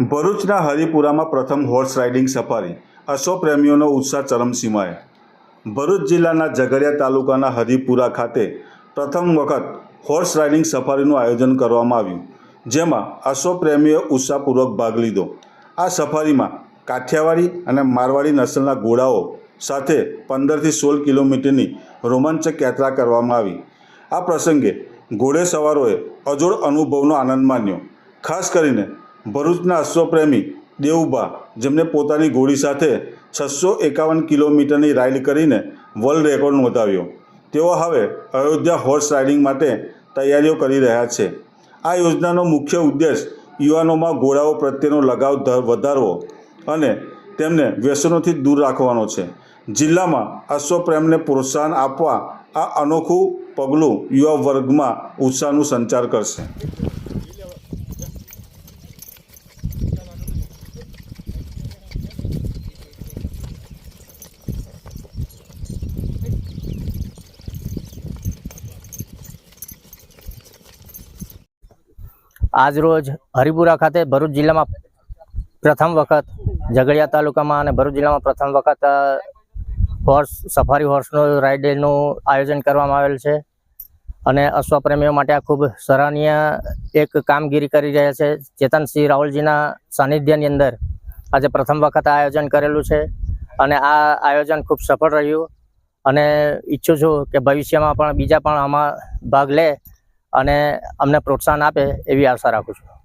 ભરૂચના હરિપુરામાં પ્રથમ horse riding safari અશ્વપ્રેમીઓનો ઉત્સાહ ચરમસીમાએ ભરૂચ જિલ્લાના ઝઘડિયા તાલુકાના હરિપુરા ખાતે પ્રથમ વખત હોર્સ રાઇડિંગ સફારીનું આયોજન કરવામાં આવ્યું, જેમાં પ્રેમીઓએ ઉત્સાહપૂર્વક ભાગ લીધો. આ સફારીમાં કાઠિયાવાડી અને મારવાડી નસલના ઘોડાઓ સાથે પંદરથી સોળ કિલોમીટરની રોમાંચક યાત્રા કરવામાં આવી. આ પ્રસંગે ઘોડેસવારોએ અજોડ અનુભવનો આનંદ માન્યો. ખાસ કરીને ભરૂચના અશ્વપ્રેમી દેવુભા, જેમને પોતાની ઘોડી સાથે છસો એકાવન કિલોમીટરની રાઇડ કરીને વર્લ્ડ રેકોર્ડ નોંધાવ્યો. તેઓ હવે અયોધ્યા હોર્સ રાઇડિંગ માટે તૈયારીઓ કરી રહ્યા છે. આ યોજનાનો મુખ્ય ઉદ્દેશ યુવાનોમાં ઘોડાઓ પ્રત્યેનો લગાવ વધારવો અને તેમને વ્યસનોથી દૂર રાખવાનો છે. જિલ્લામાં અશ્વપ્રેમને પ્રોત્સાહન આપવા આ અનોખું પગલું યુવા વર્ગમાં ઉત્સાહનું સંચાર કરશે. આજરોજ હરિપુરા ખાતે ભરૂચ જિલ્લામાં પ્રથમ વખત ઝઘડિયા તાલુકામાં અને ભરૂચ જિલ્લામાં પ્રથમ વખત હોર્સ સફારી હોર્સનું ડેનું આયોજન કરવામાં આવેલ છે. અને અશ્વપ્રેમીઓ માટે આ ખૂબ સરાહનીય એક કામગીરી કરી રહ્યા છે. ચેતનસિંહ રાહુલજીના સાનિધ્યની અંદર આજે પ્રથમ વખત આયોજન કરેલું છે અને આ આયોજન ખૂબ સફળ રહ્યું. અને ઈચ્છું છું કે ભવિષ્યમાં પણ બીજા પણ આમાં ભાગ લે અને અમને પ્રોત્સાહન આપે એવી આશા રાખું છું.